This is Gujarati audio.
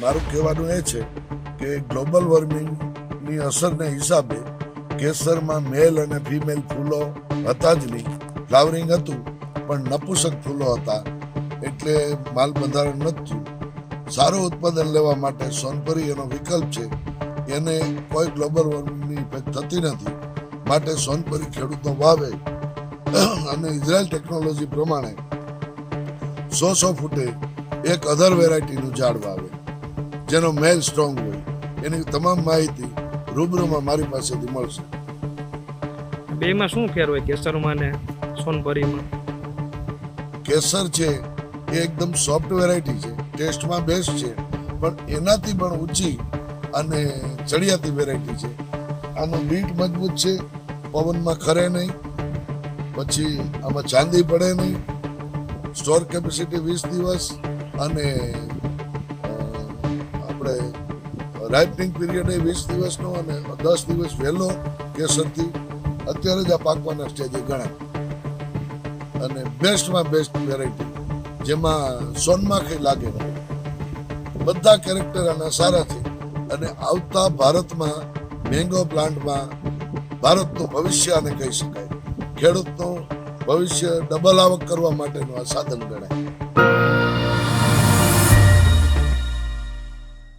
મારું કહેવાનું એ છે કે ગ્લોબલ વોર્મિંગની અસરને હિસાબે કેસરમાં મેલ અને ફિમેલ ફૂલો હતા જ નહીં. ફ્લાવરિંગ હતું, પણ નપુસક ફૂલો હતા. એટલે માલ બંધારણ નથી સારું ઉત્પાદન લેવા માટે સોનપરી એનો વિકલ્પ છે. એને કોઈ ગ્લોબલ વોર્મિંગની ઇફેક્ટ થતી નથી. માટે સોનપરી ખેડૂતો વાવે. અને ઇઝરાયલ ટેકનોલોજી પ્રમાણે સો સો ફૂટે એક અધર વેરાયટીનું ઝાડ વાવે. જેનો મેલ સ્ટ્રોંગ હોય એની તમામ માહિતી રૂબરૂમાં મારી પાસેથી મળશે. બેમાં શું ફેર હોય કેસરમાં ને સોનપરીમાં કેસર છે એ એકદમ સોફ્ટ વેરાયટી છે ટેસ્ટમાં બેસ્ટ છે પણ એનાથી પણ ઊંચી અને ચડિયાતી વેરાયટી છે. આનું બીટ મજબૂત છે પવનમાં ખરે નહીં પછી આમાં ચાંદી પડે નહીં સ્ટોર કેપેસિટી વીસ દિવસ અને આપણે રાઇપનિંગ પીરિયડ એ વીસ દિવસનો અને દસ દિવસ વહેલો કેસરથી અત્યારે જ આ પાકવાના સ્ટેજે ગણાય. અને બેસ્ટમાં બેસ્ટ વેરાયટી, જેમાં સોનમાખી લાગે નહીં બધા કેરેક્ટર આના સારા છે. અને આવતા ભારતમાં મેંગો પ્લાન્ટમાં ભારતનું ભવિષ્ય આને કહી શકાય. ખેડૂતનું ભવિષ્ય ડબલ આવક કરવા માટેનું આ સાધન ગણાય.